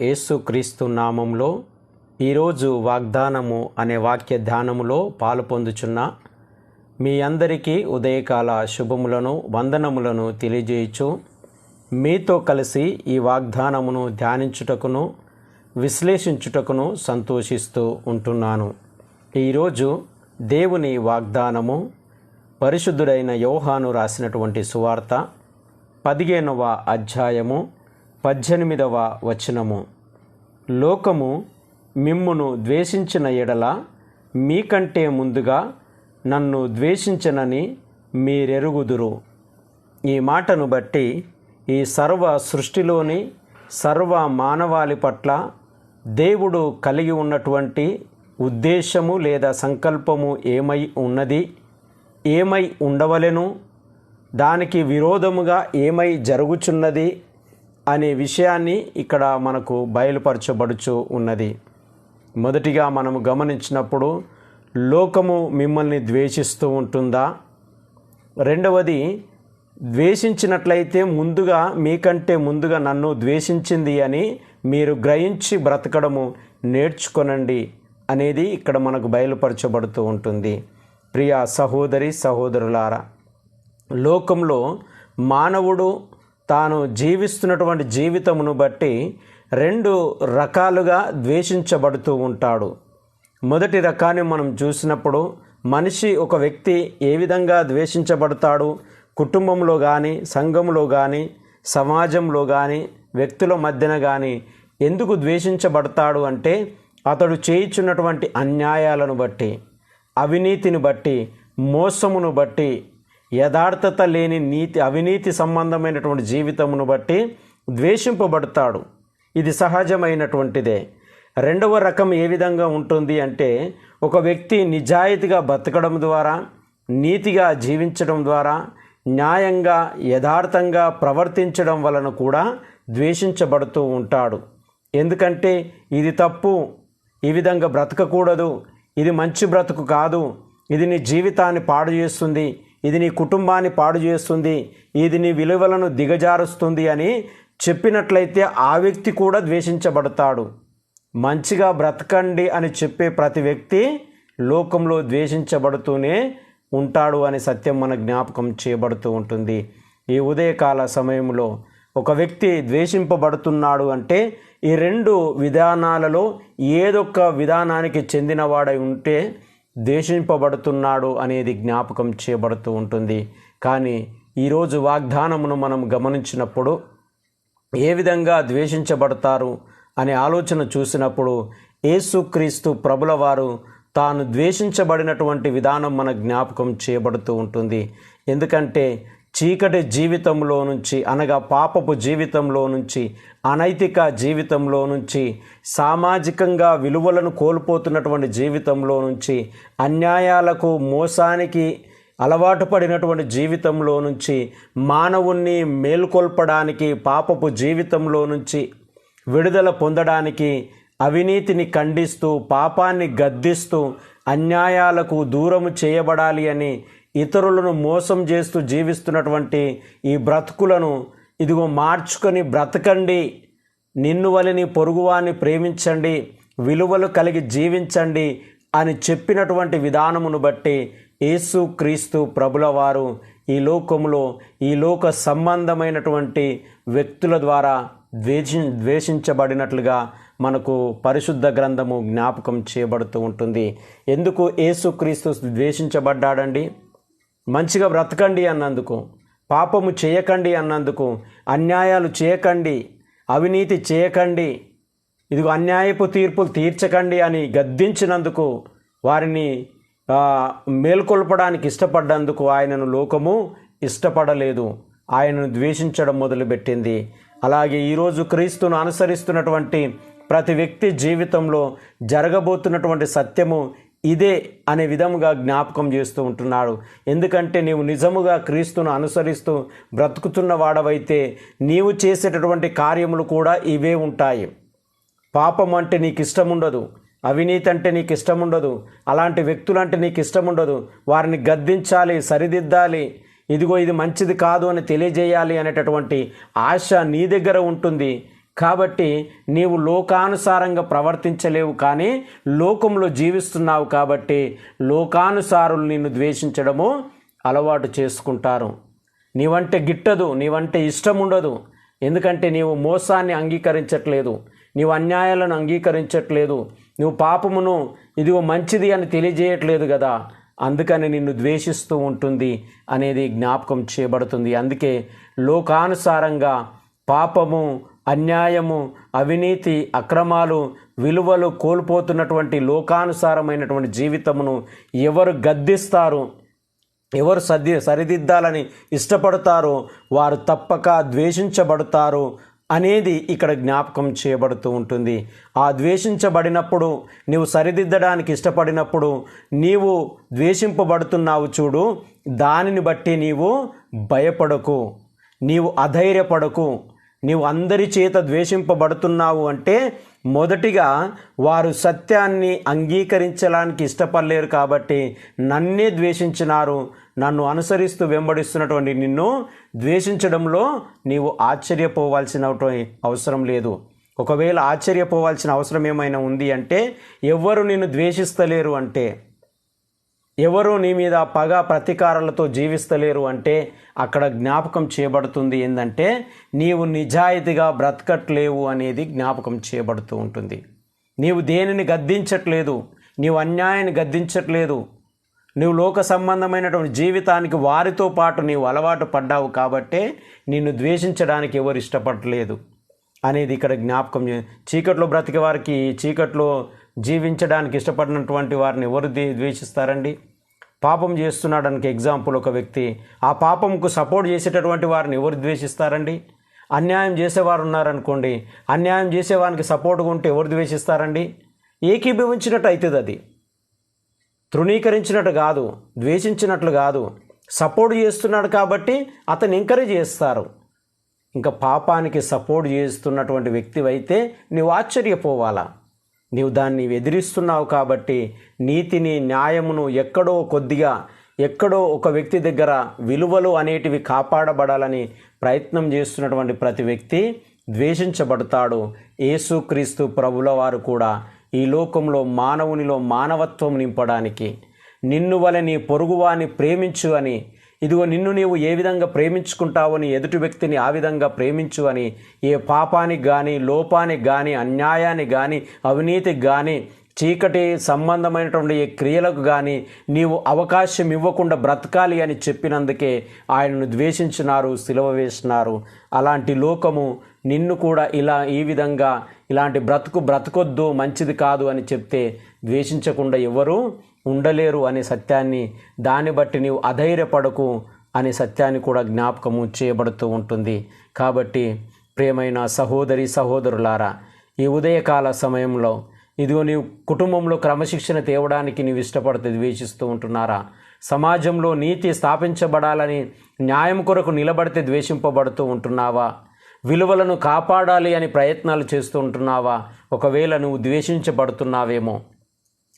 యేసుక్రీస్తు నామంలో ఈరోజు వాగ్దానము అనే వాక్య ధ్యానములో పాలు పొందుచున్న మీ అందరికీ ఉదయకాల శుభములను వందనములను తెలియజేయచ్చు మీతో కలిసి ఈ వాగ్దానమును ధ్యానించుటకును విశ్లేషించుటకును సంతోషిస్తూ ఉంటున్నాను. ఈరోజు దేవుని వాగ్దానము పరిశుద్ధుడైన యోహాను రాసినటువంటి సువార్త పదిహేనవ అధ్యాయము పద్దెనిమిదవ వచనము. లోకము మిమ్మును ద్వేషించిన ఎడల మీకంటే ముందుగా నన్ను ద్వేషించనని మీరెరుగుదురు. ఈ మాటను బట్టి ఈ సర్వ సృష్టిలోని సర్వ మానవాళి పట్ల దేవుడు కలిగి ఉన్నటువంటి ఉద్దేశము లేదా సంకల్పము ఏమై ఉన్నది? ఏమై ఉండవలెను? దానికి విరోధముగా ఏమై జరుగుచున్నది? అనే విషయాన్ని ఇక్కడ మనకు బయలుపరచబడుచు ఉన్నది. మొదటిగా మనము గమనించినప్పుడు లోకము మిమ్మల్ని ద్వేషిస్తూ ఉంటుందా? రెండవది ద్వేషించినట్లయితే ముందుగా మీకంటే ముందుగా నన్ను ద్వేషించింది అని మీరు గ్రహించి బ్రతకడము నేర్చుకొనండి అనేది ఇక్కడ మనకు బయలుపరచబడుతూ ఉంటుంది. ప్రియ సహోదరి సహోదరులారా లోకంలో మానవుడు తాను జీవిస్తున్నటువంటి జీవితమును బట్టి రెండు రకాలుగా ద్వేషించబడుతూ ఉంటాడు. మొదటి రకాన్ని మనం చూసినప్పుడు మనిషి ఒక వ్యక్తి ఏ విధంగా ద్వేషించబడతాడు? కుటుంబంలో కానీ సంఘంలో కానీ సమాజంలో కానీ వ్యక్తుల మధ్యన కానీ ఎందుకు ద్వేషించబడతాడు అంటే అతడు చేయించున్నటువంటి అన్యాయాలను బట్టి అవినీతిని బట్టి మోసమును బట్టి యథార్థత లేని నీతి అవినీతి సంబంధమైనటువంటి జీవితమును బట్టి ద్వేషింపబడతాడు. ఇది సహజమైనటువంటిదే. రెండవ రకం ఏ విధంగా ఉంటుంది అంటే ఒక వ్యక్తి నిజాయితీగా బతకడం ద్వారా నీతిగా జీవించడం ద్వారా న్యాయంగా యథార్థంగా ప్రవర్తించడం వలన కూడా ద్వేషించబడుతూ ఉంటాడు. ఎందుకంటే ఇది తప్పు. ఈ విధంగా బ్రతకకూడదు. ఇది మంచి బ్రతుకు కాదు. ఇది నీ జీవితాన్ని పాడు చేస్తుంది. ఇది నీ కుటుంబాన్ని పాడు చేస్తుంది ఇది నీ విలువలను దిగజారుస్తుంది అని చెప్పినట్లయితే ఆ వ్యక్తి కూడా ద్వేషించబడతాడు. మంచిగా బ్రతకండి అని చెప్పే ప్రతి వ్యక్తి లోకంలో ద్వేషించబడుతూనే ఉంటాడు అనే సత్యం మన జ్ఞాపకం చేయబడుతూ ఉంటుంది. ఈ ఉదయకాల సమయంలో ఒక వ్యక్తి ద్వేషింపబడుతున్నాడు అంటే ఈ రెండు విధానాలలో ఏదొక్క విధానానికి చెందినవాడై ఉంటే ద్వేషింపబడుతున్నాడు అనేది జ్ఞాపకం చేయబడుతూ ఉంటుంది. కానీ ఈరోజు వాగ్దానమును మనం గమనించినప్పుడు ఏ విధంగా ద్వేషించబడతారు అనే ఆలోచన చూసినప్పుడు యేసుక్రీస్తు ప్రభుల వారు తాను ద్వేషించబడినటువంటి విధానం మన జ్ఞాపకం చేయబడుతూ ఉంటుంది. ఎందుకంటే చీకటి జీవితంలో నుంచి అనగా పాపపు జీవితంలో నుంచి అనైతిక జీవితంలో నుంచి సామాజికంగా విలువలను కోల్పోతున్నటువంటి జీవితంలో నుంచి అన్యాయాలకు మోసానికి అలవాటు పడినటువంటి జీవితంలో నుంచి మానవుణ్ణి మేల్కొల్పడానికి పాపపు జీవితంలో నుంచి విడుదల పొందడానికి అవినీతిని ఖండిస్తూ పాపాన్ని గద్దిస్తూ అన్యాయాలకు దూరము చేయబడాలి అని ఇతరులను మోసం చేస్తూ జీవిస్తున్నటువంటి ఈ బ్రతుకులను ఇదిగో మార్చుకొని బ్రతకండి. నిన్ను వలని పొరుగువాన్ని ప్రేమించండి. విలువలు కలిగి జీవించండి అని చెప్పినటువంటి విధానమును బట్టి యేసు క్రీస్తు ప్రభుల వారు ఈ లోకంలో ఈ లోక సంబంధమైనటువంటి వ్యక్తుల ద్వారా ద్వేషి ద్వేషించబడినట్లుగా మనకు పరిశుద్ధ గ్రంథము జ్ఞాపకం చేయబడుతూ ఉంటుంది. ఎందుకు యేసుక్రీస్తు ద్వేషించబడ్డాడండి? మంచిగా బ్రతకండి అన్నందుకు పాపము చేయకండి అన్నందుకు అన్యాయాలు చేయకండి అవినీతి చేయకండి ఇదిగో అన్యాయపు తీర్పులు తీర్చకండి అని గద్దించినందుకు వారిని మేల్కొల్పడానికి ఇష్టపడ్డందుకు ఆయనను లోకము ఇష్టపడలేదు. ఆయనను ద్వేషించడం మొదలుపెట్టింది. అలాగే ఈరోజు క్రీస్తును అనుసరిస్తున్నటువంటి ప్రతి వ్యక్తి జీవితంలో జరగబోతున్నటువంటి సత్యము ఇదే అనే విధముగా జ్ఞాపకం చేస్తూ ఉంటున్నాడు. ఎందుకంటే నీవు నిజముగా క్రీస్తును అనుసరిస్తూ బ్రతుకుతున్న వాడవైతే నీవు చేసేటటువంటి కార్యములు కూడా ఇవే ఉంటాయి. పాపం అంటే నీకు ఇష్టం ఉండదు. అవినీతి అంటే నీకు ఇష్టం ఉండదు. అలాంటి వ్యక్తులంటే నీకు ఇష్టం ఉండదు. వారిని గద్దించాలి సరిదిద్దాలి. ఇదిగో ఇది మంచిది కాదు అని తెలియజేయాలి అనేటటువంటి ఆశ నీ దగ్గర ఉంటుంది. కాబట్టి నీవు లోకానుసారంగా ప్రవర్తించలేవు కానీ లోకంలో జీవిస్తున్నావు కాబట్టి లోకానుసారులు నిన్ను ద్వేషించడము అలవాటు చేసుకుంటారు. నీవంటే గిట్టదు నీవంటే ఇష్టం ఉండదు ఎందుకంటే నీవు మోసాన్ని అంగీకరించట్లేదు నీవు అన్యాయాలను అంగీకరించట్లేదు నువ్వు పాపమును ఇదిగో మంచిది అని తెలియజేయట్లేదు కదా. అందుకని నిన్ను ద్వేషిస్తూ ఉంటుంది అనేది జ్ఞాపకం చేయబడుతుంది. అందుకే లోకానుసారంగా పాపము అన్యాయము అవినీతి అక్రమాలు విలువలు కోల్పోతున్నటువంటి లోకానుసారమైనటువంటి జీవితమును ఎవరు గద్దిస్తారు? ఎవరు సర్ది సరిదిద్దాలని ఇష్టపడతారో? వారు తప్పక ద్వేషించబడతారు అనేది ఇక్కడ జ్ఞాపకం చేయబడుతూ ఉంటుంది. ఆ ద్వేషించబడినప్పుడు నీవు సరిదిద్దడానికి ఇష్టపడినప్పుడు నీవు ద్వేషింపబడుతున్నావు చూడు దానిని బట్టి నీవు భయపడకు. నీవు అధైర్యపడకు. నీవు అందరి చేత ద్వేషింపబడుతున్నావు అంటే మొదటిగా వారు సత్యాన్ని అంగీకరించడానికి ఇష్టపడలేరు కాబట్టి నన్నే ద్వేషించినారు నన్ను అనుసరిస్తూ వెంబడిస్తున్నటువంటి నిన్ను ద్వేషించడంలో నీవు ఆశ్చర్యపోవాల్సిన అవసరం లేదు. ఒకవేళ ఆశ్చర్యపోవాల్సిన అవసరం ఏమైనా ఉంది అంటే ఎవ్వరు నిన్ను ద్వేషిస్తలేరు అంటే ఎవరు నీ మీద పగ ప్రతీకారాలతో జీవిస్తలేరు అంటే అక్కడ జ్ఞాపకం చేయబడుతుంది ఏంటంటే నీవు నిజాయితీగా బ్రతకట్లేవు అనేది జ్ఞాపకం చేయబడుతూ ఉంటుంది. నీవు దేనిని గద్దించట్లేదు నీవు అన్యాయాన్ని గద్దించట్లేదు నువ్వు లోక సంబంధమైనటువంటి జీవితానికి వారితో పాటు నీవు అలవాటు పడ్డావు కాబట్టే నిన్ను ద్వేషించడానికి ఎవరు ఇష్టపడలేదు అనేది ఇక్కడ జ్ఞాపకం చీకట్లో బ్రతికే వారికి చీకట్లో జీవించడానికి ఇష్టపడినటువంటి వారిని ఎవరు ద్వేషిస్తారండి? పాపం చేస్తున్నాడానికి ఎగ్జాంపుల్ ఒక వ్యక్తి. ఆ పాపంకు సపోర్ట్ చేసేటటువంటి వారిని ఎవరు ద్వేషిస్తారండి? అన్యాయం చేసేవారు ఉన్నారనుకోండి అన్యాయం చేసేవానికి సపోర్ట్గా ఉంటే ఎవరు ద్వేషిస్తారండి? ఏకీభవించినట్టు అవుతుంది అది. తృణీకరించినట్టు కాదు ద్వేషించినట్లు కాదు. సపోర్ట్ చేస్తున్నాడు కాబట్టి అతను ఎంకరేజ్ చేస్తారు. ఇంకా పాపానికి సపోర్ట్ చేస్తున్నటువంటి వ్యక్తివైతే నీవు ఆశ్చర్యపోవాలా? నీవు దాన్ని ఎదిరిస్తున్నావు కాబట్టి నీతిని న్యాయమును ఎక్కడో కొద్దిగా ఎక్కడో ఒక వ్యక్తి దగ్గర విలువలు అనేటివి కాపాడబడాలని ప్రయత్నం చేస్తున్నటువంటి ప్రతి వ్యక్తి ద్వేషించబడతాడు. యేసుక్రీస్తు ప్రభుల వారు కూడా ఈ లోకంలో మానవునిలో మానవత్వం నింపడానికి నిన్ను వలె నీ పొరుగువాని ప్రేమించు అని ఇదిగో నిన్ను నీవు ఏ విధంగా ప్రేమించుకుంటావని ఎదుటి వ్యక్తిని ఆ విధంగా ప్రేమించు అని ఏ పాపానికి కానీ లోపానికి కానీ అన్యాయానికి కానీ అవినీతికి కానీ చీకటి సంబంధమైనటువంటి ఈ క్రియలకు కానీ నీవు అవకాశం ఇవ్వకుండా బ్రతకాలి అని చెప్పినందుకే ఆయనను ద్వేషించినారు సిలువ వేసినారు. అలాంటి లోకము నిన్ను కూడా ఇలా ఈ విధంగా ఇలాంటి బ్రతుకు బ్రతకొద్దు మంచిది కాదు అని చెప్తే ద్వేషించకుండా ఎవరు ఉండలేరు అనే సత్యాన్ని దాన్ని బట్టి నీవు అధైర్యపడకు అనే సత్యాన్ని కూడా జ్ఞాపకము చేయబడుతూ ఉంటుంది. కాబట్టి ప్రేమైన సహోదరి సహోదరులారా ఈ ఉదయకాల సమయంలో ఇదిగో నీవు కుటుంబంలో క్రమశిక్షణ తేవడానికి నీవు ఇష్టపడితే ద్వేషిస్తూ ఉంటున్నారా? సమాజంలో నీతి స్థాపించబడాలని న్యాయం కొరకు నిలబడితే ద్వేషింపబడుతూ ఉంటున్నావా? విలువలను కాపాడాలి అని ప్రయత్నాలు చేస్తూ ఉంటున్నావా? ఒకవేళ నువ్వు ద్వేషించబడుతున్నావేమో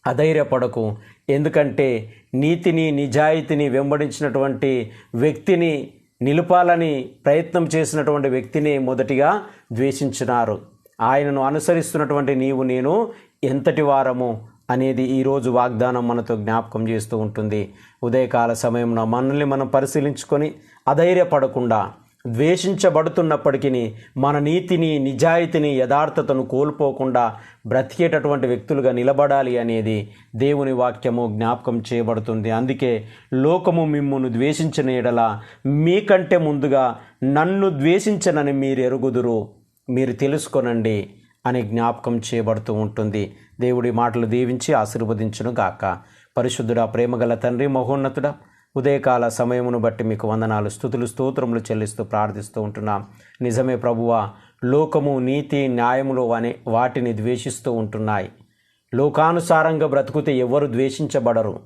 అధైర్యపడకు. ఎందుకంటే నీతిని నిజాయితీని వెంబడించినటువంటి వ్యక్తిని నిలుపాలని ప్రయత్నం చేసినటువంటి వ్యక్తిని మొదటిగా ద్వేషించినారు. ఆయనను అనుసరిస్తున్నటువంటి నీవు నేను ఎంతటి వారము అనేది ఈరోజు వాగ్దానం మనతో జ్ఞాపకం చేస్తూ ఉంటుంది. ఉదయకాల సమయంలో మనల్ని మనం పరిశీలించుకొని అధైర్యపడకుండా ద్వేషించబడుతున్నప్పటికీ మన నీతిని నిజాయితీని యథార్థతను కోల్పోకుండా బ్రతికేటటువంటి వ్యక్తులుగా నిలబడాలి అనేది దేవుని వాక్యము జ్ఞాపకం చేయబడుతుంది. అందుకే లోకము మిమ్మును ద్వేషించిన ఎడల మీకంటే ముందుగా నన్ను ద్వేషించనని మీరు ఎరుగుదురు మీరు తెలుసుకొనండి అని జ్ఞాపకం చేయబడుతూ ఉంటుంది. దేవుడి మాటలు దీవించి ఆశీర్వదించును గాక పరిశుద్ధుడా ప్రేమగల తండ్రి మహోన్నతుడా ఉదయకాల సమయమును బట్టి మీకు వందనాలు స్థుతులు స్తోత్రములు చెల్లిస్తూ ప్రార్థిస్తూ ఉంటున్నాం. నిజమే ప్రభువ లోకము నీతి న్యాయములు అనే వాటిని ద్వేషిస్తూ ఉంటున్నాయి. లోకానుసారంగా బ్రతుకుతే ఎవరు ద్వేషించబడరు.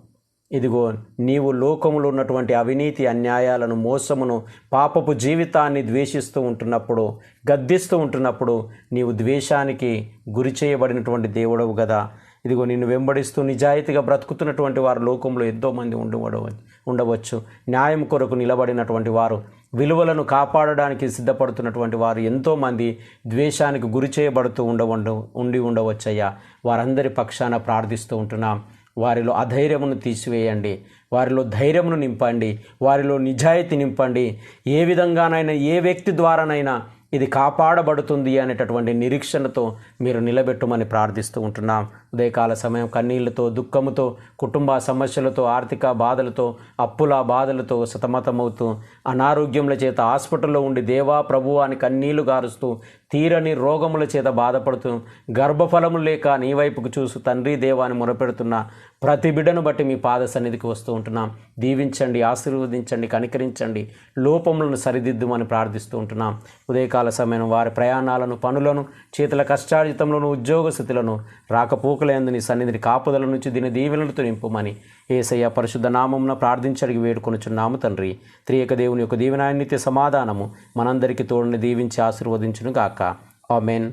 ఇదిగో నీవు లోకములో ఉన్నటువంటి అవినీతి అన్యాయాలను మోసమును పాపపు జీవితాన్ని ద్వేషిస్తూ ఉంటున్నప్పుడు గద్దిస్తూ ఉంటున్నప్పుడు నీవు ద్వేషానికి గురి చేయబడినటువంటి దేవుడవు కదా ఇదిగో నిన్ను వెంబడిస్తూ నిజాయితీగా బ్రతుకుతున్నటువంటి వారు లోకంలో ఎంతోమంది ఉండవ ఉండవచ్చు. న్యాయం కొరకు నిలబడినటువంటి వారు విలువలను కాపాడడానికి సిద్ధపడుతున్నటువంటి వారు ఎంతోమంది ద్వేషానికి గురి చేయబడుతూ ఉండవండు ఉండి ఉండవచ్చయ్యా. వారందరి పక్షాన ప్రార్థిస్తూ ఉంటున్నాం. వారిలో అధైర్యమును తీసివేయండి. వారిలో ధైర్యమును నింపండి. వారిలో నిజాయితీ నింపండి. ఏ విధంగానైనా ఏ వ్యక్తి ద్వారానైనా ఇది కాపాడబడుతుంది అనేటటువంటి నిరీక్షణతో మీరు నిలబెట్టమని ప్రార్థిస్తూ ఉంటున్నాం. ఉదయకాల సమయం కన్నీళ్ళతో దుఃఖముతో కుటుంబ సమస్యలతో ఆర్థిక బాధలతో అప్పుల బాధలతో సతమతమవుతూ అనారోగ్యముల చేత హాస్పిటల్లో ఉండి దేవా ప్రభు అని కన్నీళ్ళు గారుస్తూ తీరని రోగముల చేత బాధపడుతూ గర్భఫలము లేక నీ వైపుకు చూస్తూ తండ్రి దేవాన్ని మొరపెడుతున్న ప్రతి బిడ్డను బట్టి మీ పాద సన్నిధికి వస్తూ ఉంటున్నాం. దీవించండి ఆశీర్వదించండి కనికరించండి. లోపములను సరిదిద్దుమని ప్రార్థిస్తూ ఉంటున్నాం. ఉదయకాల సమయం వారి ప్రయాణాలను పనులను చేతుల కష్టార్జితంలోను ఉద్యోగ స్థితులను రాకపోకలందు నీ సన్నిధిని కాపుదల నుంచి దీని దీవెనలతో నింపుమని ఏసయ్య పరిశుద్ధ నామమున ప్రార్థించడికి వేడుకొనుచున్నాము తండ్రి. త్రియక దేవుని యొక్క దీవెనాన్నిత్య సమాధానము మనందరికీ తోడుని దీవించి ఆశీర్వదించును గాక ఆమెన్.